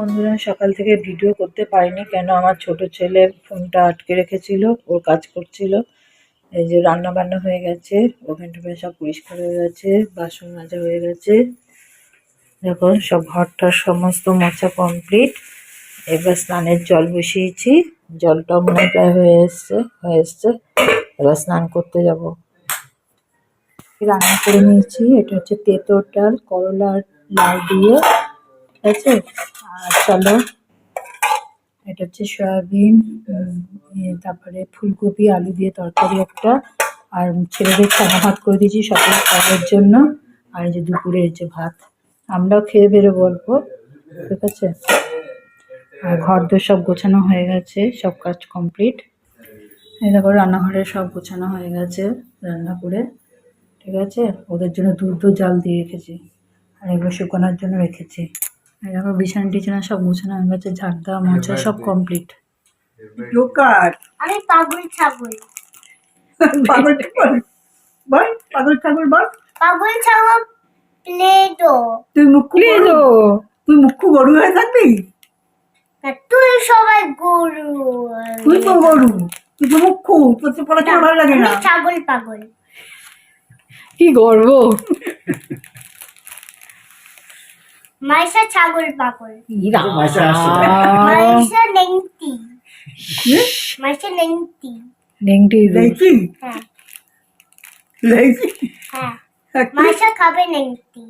বন্ধুরা সকাল থেকে ভিডিও করতে পারিনি কেন আমার ছোট ছেলে ফোনটা আটকে রেখেছিল, ওর কাজ করছিল। এই যে রান্না বান্না হয়ে গেছে, ওভেন টোভেন সব পরিষ্কার হয়ে গেছে, বাসন মাজা হয়ে গেছে। দেখুন, সব ঘরটার সমস্ত মোছা কমপ্লিট। এবার স্নানের জল বসিয়েছি, জলটাও মনে প্রায় হয়ে এসছে হয়ে এসছে। এবার স্নান করতে যাব। রান্না করে নিয়েছি, এটা হচ্ছে তেঁতোর ডাল করলা লাউ দিয়ে। ঠিক আছে? আর চলো, এটা হচ্ছে সয়াবিন তারপরে ফুলকপি, আলু দিয়ে তরকারি একটা, আর ছেলেদের চানা ভাত করে দিয়েছি সকালে খাওয়ার জন্য। আর এই যে দুপুরের যে ভাত, আমরাও খেয়ে বেরোবো অল্প, ঠিক আছে? আর ঘর দোর সব গোছানো হয়ে গেছে, সব কাজ কমপ্লিট। দেখো, রান্নাঘরে সব গোছানো হয়ে গেছে, রান্না করে, ঠিক আছে? ওদের জন্য দুধ জাল দিয়ে রেখেছি, আর এগুলো শুকানোর জন্য রেখেছি। দেখো বিছানা টিছানা সব গোছানো হয়ে গেছে ঝাড় দেওয়া মোছা সব কমপ্লিট জোকার আমি পাগল ছাগল। পাগল ছাগল? বল পাগল ছাগল বল। পাগল ছাগল প্লেডো তুই মুখ্য গরু। তুই মুখ্য গরু হয়ে থাকবি? তুই সবাই গরু। তুই তো গরু। তুই তো মুখ্য তোর তো পড়াশোনা ভালো লাগে না। ছাগল পাগল। কি গর্ব। মাইশা ছাগল পাগল। মাইশা নেংটি মাইশা নেংটি নেংটি হ্যাঁ। হ্যাঁ। মাইশা খাবে নেংটি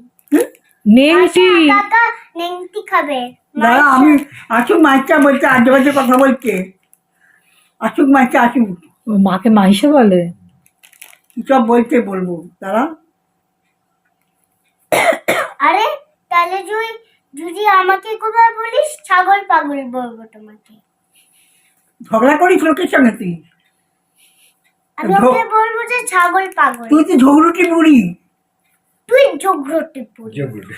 নেংটি কাকা নেংটি খাবে। দাঁড়া আমি আসুক বলছে আজে বাজে কথা বলছে। আসুক মাইকা আসুক মাকে মাইশে বলে? কি সব বলছে বলব দাঁড়া আরে তাহলে তুই যদি আমাকে কোথায় বলিস ছাগল পাগল বলব তোমাকে। ঝগড়া করিস লোকের সঙ্গে তুই? আমি ওকে বলব যে ছাগল পাগল। তুই তো ঝগড়ুটি বুড়ি। তুই পুরি জগুড়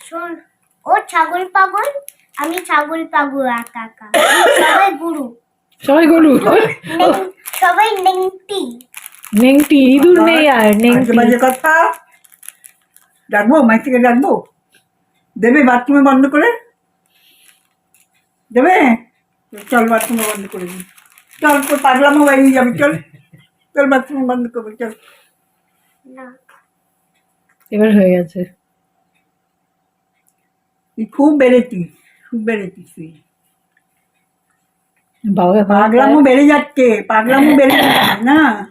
শোন ও ছাগল পাগল আমি ছাগল পাগল একা একা সবাই গুরু সবাই গরু সবাই নেংটি। নেংটি ইঁদুর নেই আর নেংটি। বাজে কথা। ডাকবো মাইকে ডাকবো দেবে বাথরুমে বন্ধ করে? দেবে? চল বাথরুমে বন্ধ করে দিই। চল তোর পাগলামো বাইরে যাবি চল। চল বাথরুমে বন্ধ করবি চল। এবার হয়ে গেছে। তুই খুব বেড়েছিস খুব বেড়েছিস তুই। বাবা পাগলামো বেড়ে যাচ্ছে পাগলামো বেড়ে যাচ্ছে না?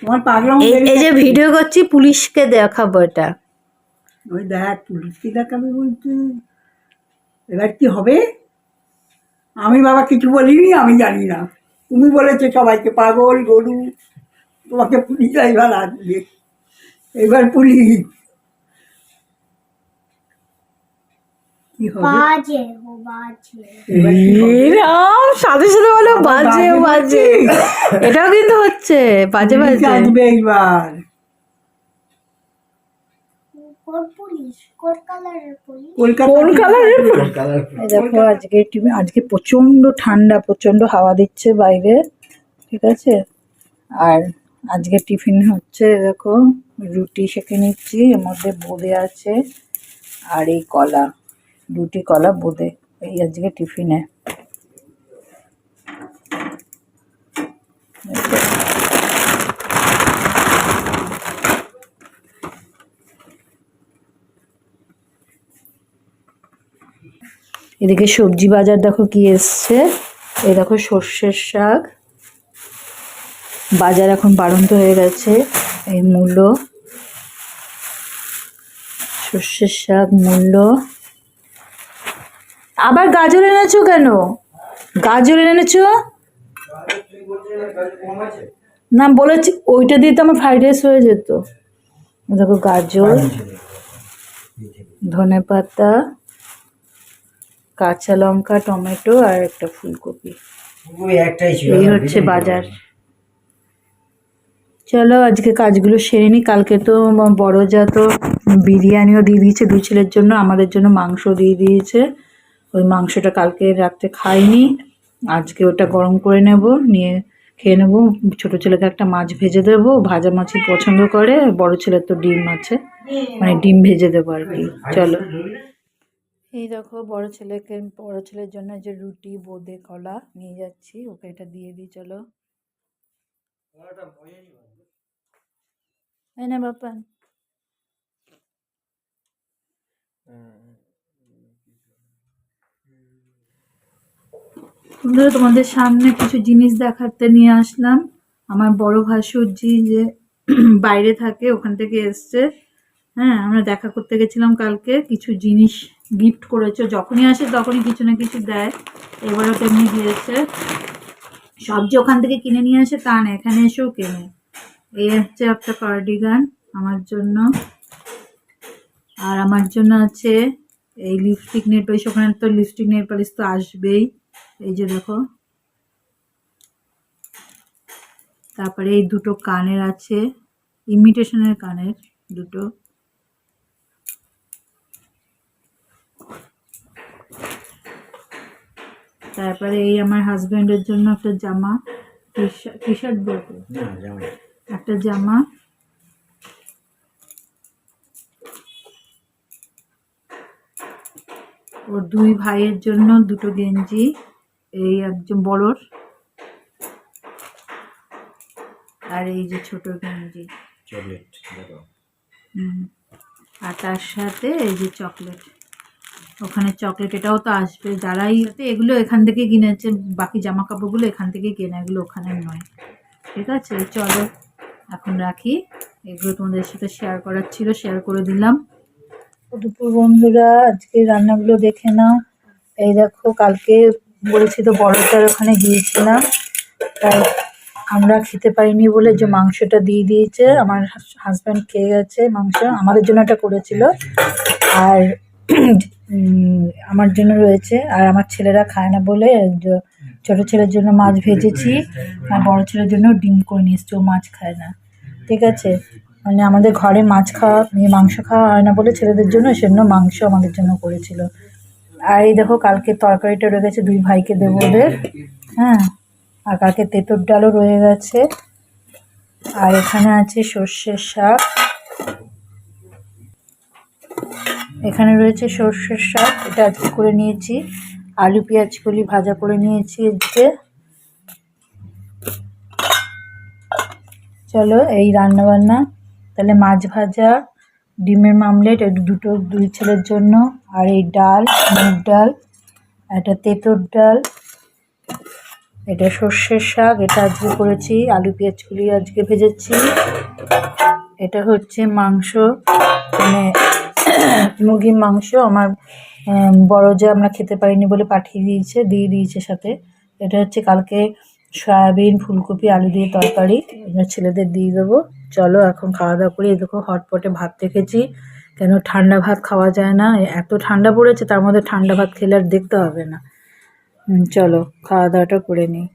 তোমার পাগলামো এই যে ভিডিও করছি পুলিশকে দেখাবো এটা। ওই দেখ পুলিশকে দেখাবে বলছে। এবার কি হবে? আমি বাবা কিছু বলিনি আমি জানি না। তুমি বলেছ সবাইকে পাগল গরু। তোমাকে পুলিশ ড্রাইভার আসবে। এবার পুলিশ কি হবে বাজে ও বাজে। সাথে সাথে বলো বাজে বাজে এটাও কিন্তু হচ্ছে বাজে বাজে। এইবার। দেখো আজকে আজকে প্রচণ্ড ঠান্ডা প্রচণ্ড হাওয়া দিচ্ছে বাইরে ঠিক আছে? আর আজকে টিফিন হচ্ছে দেখো রুটি সেঁকে নিচ্ছি এর মধ্যে বোঁদে আছে আর এই কলা। রুটি, কলা, বোঁদে। এই আজকে টিফিনে এদিকে সবজি বাজার দেখো কি এসছে। এই দেখো সর্ষের শাক। বাজার এখন বাড়ন্ত হয়ে গেছে। এই মূল্য। সর্ষের শাক, মূল্য। আবার গাজর এনেছো কেন? গাজর এনেছো? না বলেছি ওইটা দিয়ে তো আমার ফ্রাইড রাইস হয়ে যেত। দেখো গাজর ধনে পাতা কাঁচা লঙ্কা টমেটো আর একটা ফুলকপি। এই হচ্ছে বাজার। চলো আজকে কাজগুলো সেরে নি। কালকে তো বড় যা তো বিরিয়ানিও দিয়ে দিয়েছে দুই ছেলের জন্য আমাদের জন্য মাংস দিয়ে দিয়েছে। ওই মাংসটা কালকে রাত্রে খাইনি। আজকে ওটা গরম করে নেব নিয়ে খেয়ে নেব। ছোটো ছেলেকে একটা মাছ ভেজে দেবো ভাজা মাছই পছন্দ করে বড় ছেলের তো ডিম আছে। মানে ডিম ভেজে দেবো আর কি। চলো। এই দেখো বড় ছেলেকে বড় ছেলের জন্য যে রুটি বোঁদে কলা নিয়ে যাচ্ছি ওকে এটা দিয়ে দিই চলো। এই না বাপান বন্ধুরা, তোমাদের সামনে কিছু জিনিস দেখাতে নিয়ে আসলাম। আমার বড় ভাসুরজি যে বাইরে থাকে, ওখান থেকে এসছে। হ্যাঁ আমরা দেখা করতে গেছিলাম কালকে। কিছু জিনিস গিফট করেছে। যখনই আসে তখনই কিছু না কিছু দেয়। এবারও তেমনি দিয়েছে। সব যে ওখান থেকে কিনে নিয়ে আসে তা না, এখানে এসেও কেনে। এই হচ্ছে একটা কার্ডিগান আমার জন্য। আর আমার জন্য আছে এই লিপস্টিক নেট পালিশ ওখানে তো লিপস্টিক নেট পালিশ তো আসবেই। এই যে দেখো। তারপরে এই দুটো কানের আছে ইমিটেশনের কানের দুটো। তারপরে এই আমার হাজবেন্ডের জন্য একটা জামা টি শার্ট বলতে? একটা জামা। ওর দুই ভাইয়ের জন্য দুটো গেঞ্জি এই একজন বড়র আর এই যে ছোট গেঞ্জি। চকলেট। আর তার সাথে এই যে চকলেট। ওখানে চকলেট এটাও তো আসবে। যারাই এগুলো এখান থেকে কিনেছে বাকি জামা কাপড়গুলো এখান থেকে কেনা এগুলো ওখানে নয়। ঠিক আছে? চলো এখন রাখি। এগুলো তোমাদের সাথে শেয়ার করার ছিল শেয়ার করে দিলাম। দুপুর বন্ধুরা আজকে রান্নাগুলো দেখে নাও। এই দেখো, কালকে বলেছি তো বড়টার ওখানে গিয়েছিলাম তাই আমরা খেতে পারিনি বলে যে মাংসটা দিয়ে দিয়েছে। আমার হাজব্যান্ড খেয়ে গেছে মাংস, আমাদের জন্য এটা করেছিল। আর আমার জন্য রয়েছে। আর আমার ছেলেরা খায় না বলে ছোটো ছেলের জন্য মাছ ভেজেছি, আর বড়ো ছেলের জন্য ডিম করে নিয়ে এসছি ও মাছ খায় না। ঠিক আছে? মানে আমাদের ঘরে মাছ খাওয়া মাংস খাওয়া হয় না বলে ছেলেদের জন্য সেজন্য মাংস আমাদের জন্য করেছিল। আর এই দেখো, কালকে তরকারিটা রয়ে গেছে দুই ভাইকে দেবো ওদের। হ্যাঁ আর কালকে তেঁতুর ডালও রয়ে গেছে। আর এখানে আছে সর্ষের শাক। এখানে রয়েছে সর্ষের শাক, এটা আজকে করে নিয়েছি। আলু, পেঁয়াজ, কলি ভাজা করে নিয়েছি আজকে। চলো, এই রান্না বান্না তাহলে মাছ ভাজা, ডিমের মামলেট দুটো দুই ছেলের জন্য। আর এই ডাল, মুগ ডাল, একটা তেঁতুর ডাল, এটা সর্ষের শাক, এটা আজকে করেছি, আলু, পেঁয়াজ, কলি আজকে ভেজেছি। এটা হচ্ছে মাংস মানে মুরগির মাংস। আমার বড় যে আমরা খেতে পারিনি বলে পাঠিয়ে দিয়েছে, দিয়ে দিয়েছে সাথে। এটা হচ্ছে কালকে সয়াবিন, ফুলকপি, আলু দিয়ে তরকারি এবার ছেলেদের দিয়ে দেবো। চলো এখন খাওয়া দাওয়া করি। দেখো, হটপটে ভাত রেখেছি। কেন ঠান্ডা ভাত খাওয়া যায় না? এত ঠান্ডা পড়েছে, তার মধ্যে ঠান্ডা ভাত খেলে আর দেখতে হবে না। চলো, খাওয়া দাওয়াটা করে নিই।